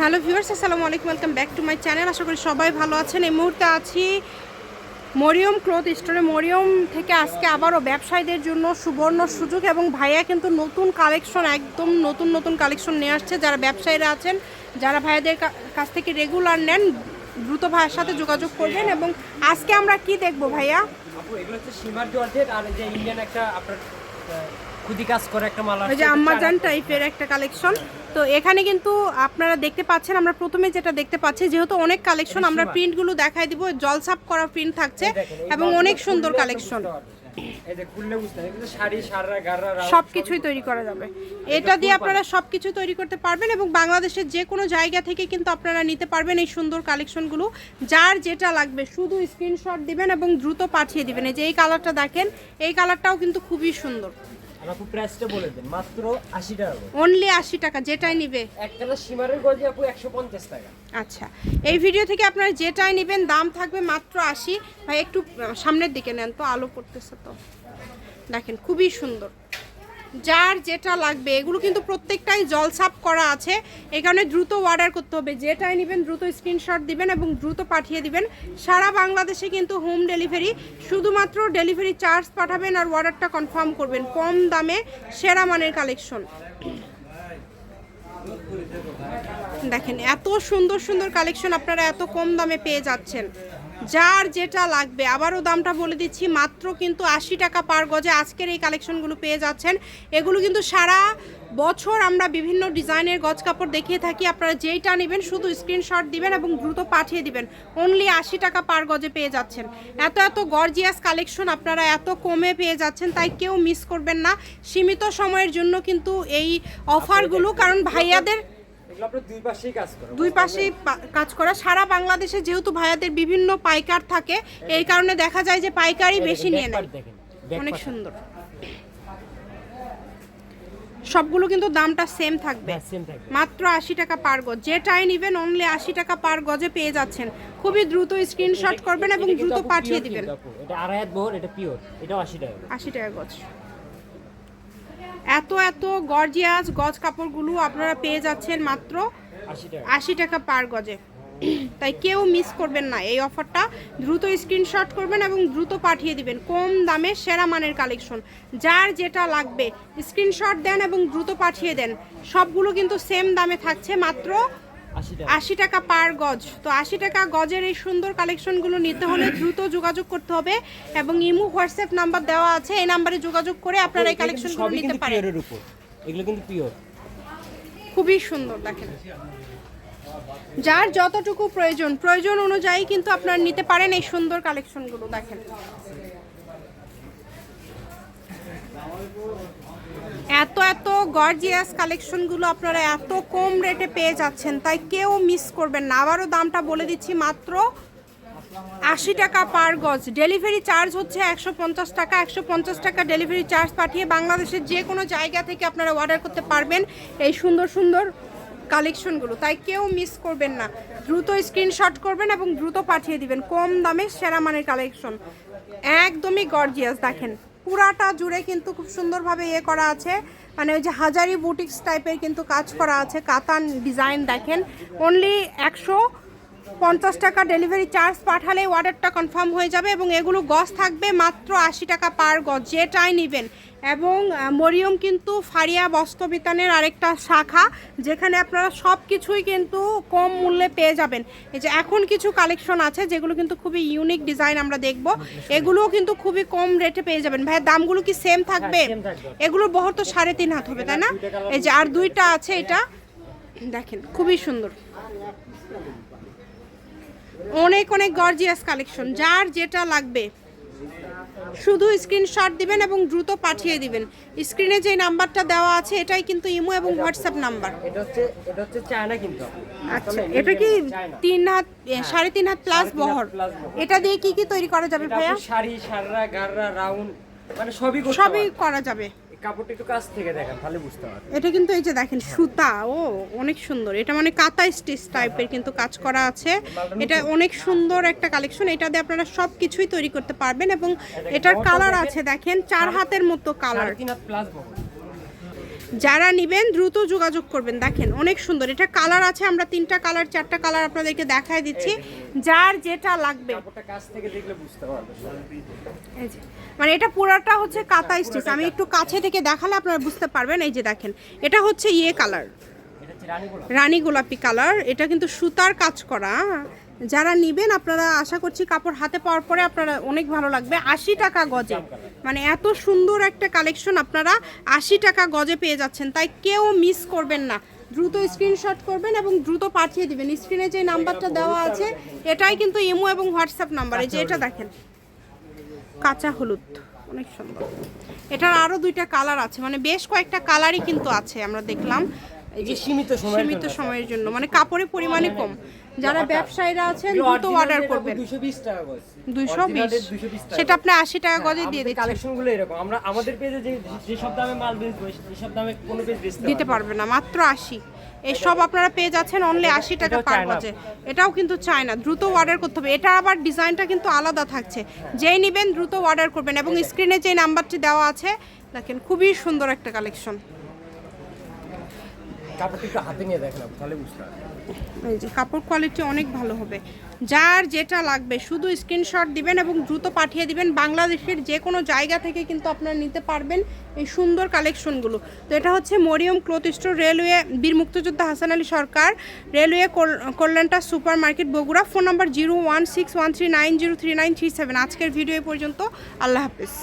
Hello viewers, আসসালামু আলাইকুম, welcome back to my channel. আশা করি সবাই ভালো আছেন। এই মুহূর্তে আছি মরিয়ম ক্লথ স্টোরে। মরিয়ম থেকে আজকে আবারও ব্যবসায়ীদের জন্য সুবর্ণ সুযোগ এবং ভাইয়া কিন্তু নতুন কালেকশন, একদম নতুন নতুন কালেকশন নিয়ে আসছে। যারা ব্যবসায়ীরা আছেন, যারা ভাইয়াদের কাছ থেকে রেগুলার নেন, দ্রুত ভাইয়ের সাথে যোগাযোগ করবেন এবং আজকে আমরা কি দেখব ভাইয়া? খুদি কাজ করে একটা মালা ওই যে আম্মাজান টাইপের একটা কালেকশন তো এখানে কিন্তু আপনারা দেখতে পাচ্ছেন আমরা প্রথমে যেটা দেখতে পাচ্ছি যেহেতু অনেক কালেকশন আমরা প্রিন্টগুলো দেখাই দিব জলসাপ করা প্রিন্ট থাকছে এবং অনেক সুন্দর কালেকশন বুঝতে পারবেন। এই যে খুললে বুঝতে পারবেন, এগুলো শাড়ি সাররা গাররা রাউন্ড সব কিছুই তৈরি করা যাবে। এটা দিয়ে আপনারা সব কিছু তৈরি করতে পারবেন এবং বাংলাদেশের যে কোনো জায়গা থেকে কিন্তু আপনারা নিতে পারবেন এই সুন্দর কালেকশনগুলো। যার যেটা লাগবে শুধু স্ক্রিনশট দিবেন এবং দ্রুত পাঠিয়ে দিবেন। এই যে এই কালারটা দেখেন এই কালারটাও কিন্তু খুবই সুন্দর। আপু প্রাইসটা বলে দেন মাত্র আশি টাকা অনলি আশি টাকা যেটাই নিবে। একটা সীমারের গজি আপু একশো পঞ্চাশ টাকা। আচ্ছা এই ভিডিও থেকে আপনারা যেটাই নেবেন দাম থাকবে মাত্র আশি। ভাই একটু সামনের দিকে নেন তো আলো পড়তেছে তো। দেখেন খুবই সুন্দর। যার যেটা লাগবে, এগুলো কিন্তু প্রত্যেকটাই জল জলসাপ করা আছে। কারণে দ্রুত অর্ডার করতে হবে। যেটাই নেবেন দ্রুত স্ক্রিনশট দিবেন এবং দ্রুত পাঠিয়ে দিবেন। সারা বাংলাদেশে কিন্তু হোম ডেলিভারি শুধুমাত্র ডেলিভারি চার্জ পাঠাবেন আর অর্ডারটা কনফার্ম করবেন। কম দামে সেরা মানের কালেকশন দেখেন, এত সুন্দর সুন্দর কালেকশন আপনারা এত কম দামে পেয়ে যাচ্ছেন। যার যেটা লাগবে। আবারও দামটা বলে দিচ্ছি মাত্র কিন্তু আশি টাকা পার গজে আজকের এই কালেকশনগুলো পেয়ে যাচ্ছেন। এগুলো কিন্তু সারা বছর আমরা বিভিন্ন ডিজাইনের গজ কাপড় দেখিয়ে থাকি। আপনারা যেইটা নেবেন শুধু স্ক্রিনশট দিবেন এবং দ্রুত পাঠিয়ে দিবেন। অনলি আশি টাকা পার গজে পেয়ে যাচ্ছেন। এত এত গর্জিয়াস কালেকশন আপনারা এত কমে পেয়ে যাচ্ছেন তাই কেউ মিস করবেন না। সীমিত সময়ের জন্য কিন্তু এই অফারগুলো কারণ ভাইয়াদের দুই পাশেই কাজ করে। সারা বাংলাদেশে যেহেতু ভাইয়াদের বিভিন্ন পাইকার থাকে এই কারণে দেখা যায় যে পাইকারি বেশি নিয়ে নেয়। অনেক সুন্দর। সবগুলো কিন্তু দামটা সেম থাকবে। মাত্র আশি টাকা পার গজ। যেটাই নেবেন অনলি আশি টাকা পার গজে পেয়ে যাচ্ছেন। খুবই দ্রুত স্ক্রিনশট করবেন এবং দ্রুত পাঠিয়ে দিবেন। এটা আড়াই হাত বহর এটা পিওর এটাও আশি টাকা আশি টাকা গজ। এত এত গর্জিয়াস গজ কাপড়গুলো আপনারা পেয়ে যাচ্ছেন মাত্র আশি টাকা পার গজে। তাই কেউ মিস করবেন না এই অফারটা। দ্রুত স্ক্রিনশট করবেন এবং দ্রুত পাঠিয়ে দিবেন। কম দামে সেরা মানের কালেকশন। যার যেটা লাগবে, স্ক্রিনশট দেন এবং দ্রুত পাঠিয়ে দেন। সবগুলো কিন্তু সেম দামে থাকছে মাত্র আশি টাকা। পার গজ। তো আশি টাকা গজের এই সুন্দর কালেকশনগুলো নিতে হলে দ্রুত যোগাযোগ করতে হবে এবং ইমু হোয়াটসঅ্যাপ নাম্বার দেওয়া আছে। এই নাম্বারে যোগাযোগ করে আপনারা এই কালেকশনগুলো নিতে পারেন। এগুলো কিন্তু পিওর। খুবই সুন্দর দেখেন। যার যতটুকু প্রয়োজন প্রয়োজন অনুযায়ী কিন্তু আপনারা নিতে পারেন এই সুন্দর কালেকশনগুলো দেখেন। এত এত গর্জিয়াস কালেকশনগুলো আপনারা এত কম রেটে পেয়ে যাচ্ছেন, তাই কেউ মিস করবেন না। আবারও দামটা বলে দিচ্ছি মাত্র আশি টাকা পার গজ। ডেলিভারি চার্জ হচ্ছে একশো পঞ্চাশ টাকা। একশো পঞ্চাশ টাকা ডেলিভারি চার্জ পাঠিয়ে বাংলাদেশের যে কোনো জায়গা থেকে আপনারা অর্ডার করতে পারবেন এই সুন্দর সুন্দর কালেকশনগুলো তাই কেউ মিস করবেন না। দ্রুত স্ক্রিনশট করবেন এবং দ্রুত পাঠিয়ে দিবেন। কম দামে সেরা মানের কালেকশন একদমই গর্জিয়াস দেখেন। পুরাটা জুড়ে কিন্তু খুব সুন্দরভাবে ইয়ে করা আছে। মানে ওই যে হাজারি বুটিক্স টাইপের কিন্তু কাজ করা আছে। কাতান ডিজাইন দেখেন। অনলি একশো পঞ্চাশ টাকা ডেলিভারি চার্জ পাঠালে অর্ডারটা কনফার্ম হয়ে যাবে এবং এগুলো গজ থাকবে মাত্র আশি টাকা পার গজ যেটাই নেবেন। এবং মরিয়ম কিন্তু ফারিয়া বস্ত্রবিতানের আরেকটা শাখা যেখানে আপনারা সব কিছুই কিন্তু কম মূল্যে পেয়ে যাবেন। এই যে এখন কিছু কালেকশন আছে যেগুলো কিন্তু খুবই ইউনিক ডিজাইন আমরা দেখব। এগুলোও কিন্তু খুবই কম রেটে পেয়ে যাবেন। ভাই দামগুলো কি সেম থাকবে? same থাকবে। এগুলোর বহর তো সাড়ে তিন হাত হবে তাই না? এই যে আর দুইটা আছে এটা। দেখেন খুবই সুন্দর। অনেক অনেক গর্জিয়াস কালেকশন যার যেটা লাগবে শুধু স্ক্রিনশট দিবেন এবং দ্রুত পাঠিয়ে দিবেন। স্ক্রিনে যে নাম্বারটা দেওয়া আছে এটাই কিন্তু ইমো এবং হোয়াটসঅ্যাপ নাম্বার। এটা হচ্ছে এটা হচ্ছে চায়না কিন্তু আচ্ছা এটা কি তিন হাত সাড়ে তিন হাত প্লাস বহর? এটা দিয়ে কি কি তৈরি করা যাবে ভাইয়া? শাড়ি সাররা গাররা রাউন্ড মানে সবই সবই করা যাবে। কাপড়টা একটু কাছ থেকে দেখেন তাহলে বুঝতে পারবেন। এটা কিন্তু এই যে দেখেন সুতা ও অনেক সুন্দর। এটা মানে কাতা স্টিচ টাইপের কিন্তু কাজ করা আছে। এটা অনেক সুন্দর একটা কালেকশন এটা দিয়ে আপনারা সব কিছুই তৈরি করতে পারবেন এবং এটার কালার আছে দেখেন চার হাতের মতো কালার প্লাস যারা নেবেন দ্রুত যোগাযোগ করবেন। দেখেন অনেক সুন্দর। এটা কালার আছে আমরা তিনটা কালার চারটা কালার আপনাদেরকে দেখায় দিচ্ছি। যার যেটা লাগবে। মানে এটা পুরাটা হচ্ছে কাতা স্টিচ। আমি একটু কাছে থেকে দেখালে আপনারা বুঝতে পারবেন। এই যে দেখেন এটা হচ্ছে ইয়ে কালার। রানী গোলাপি। কালার। এটা কিন্তু সুতার কাজ করা? যারা নিবেন আপনারা আশা করছি কাপড় হাতে পাওয়ার পরে আপনারা অনেক ভালো লাগবে। আশি টাকা গজে। মানে এত সুন্দর একটা কালেকশন আপনারা আশি টাকা গজে পেয়ে যাচ্ছেন। তাই কেউ মিস করবেন না। দ্রুত স্ক্রিনশট করবেন এবং দ্রুত পাঠিয়ে দিবেন। স্ক্রিনে যে নাম্বারটা দেওয়া আছে এটাই কিন্তু ইমো এবং হোয়াটসঅ্যাপ নাম্বার এই যে এটা দেখেন। কাঁচা হলুদ অনেক সুন্দর। এটার আরও দুইটা কালার আছে। মানে বেশ কয়েকটা কালারই কিন্তু আছে আমরা দেখলাম। যে সীমিত সময়ের সীমিত জন্য। সময়ের জন্য মানে কাপড়ের পরিমাণই কম। যারা ব্যবসায়ীরা আছেন দ্রুত অর্ডার করবেন। দুশো বিশ টাকা গজ। দুইশো বিশ? 220 সেটা আপনি আশি টাকা গজে দিয়ে দিচ্ছেন কালেকশনগুলো এরকম। আমরা আমাদের পেজে যে যে সব দামে মাল বেচবো সেই সব দামে কোনো পেজ বেচতে দিতে পারবে না। মাত্র আশি। এই সব আপনারা পেয়ে যাচ্ছেন অনলি আশি টাকা এটাও পার গজে। এটাও কিন্তু চায় না দ্রুত অর্ডার করতে হবে। এটা আবার ডিজাইনটা কিন্তু আলাদা থাকছে। যেই নেবেন দ্রুত অর্ডার করবেন এবং স্ক্রিনে যে নাম্বারটি দেওয়া আছে দেখেন খুবই সুন্দর একটা কালেকশন কাপড়টা হাতে নিয়ে তাহলে বুঝতে এই যে কাপড় কোয়ালিটি অনেক ভালো হবে। যার যেটা লাগবে, শুধু স্ক্রিনশট দিবেন এবং দ্রুত পাঠিয়ে দিবেন। বাংলাদেশের যে কোনো জায়গা থেকে কিন্তু আপনারা নিতে পারবেন এই সুন্দর কালেকশনগুলো তো এটা হচ্ছে মরিয়ম ক্লথ স্টোর রেলওয়ে, বীর মুক্তিযোদ্ধা Hasan Ali Sarkar. Railway কল্যাণটা supermarket Bogura. Phone number zero one six one three nine zero three nine three seven আজকের ভিডিও পর্যন্ত আল্লাহ হাফিজ।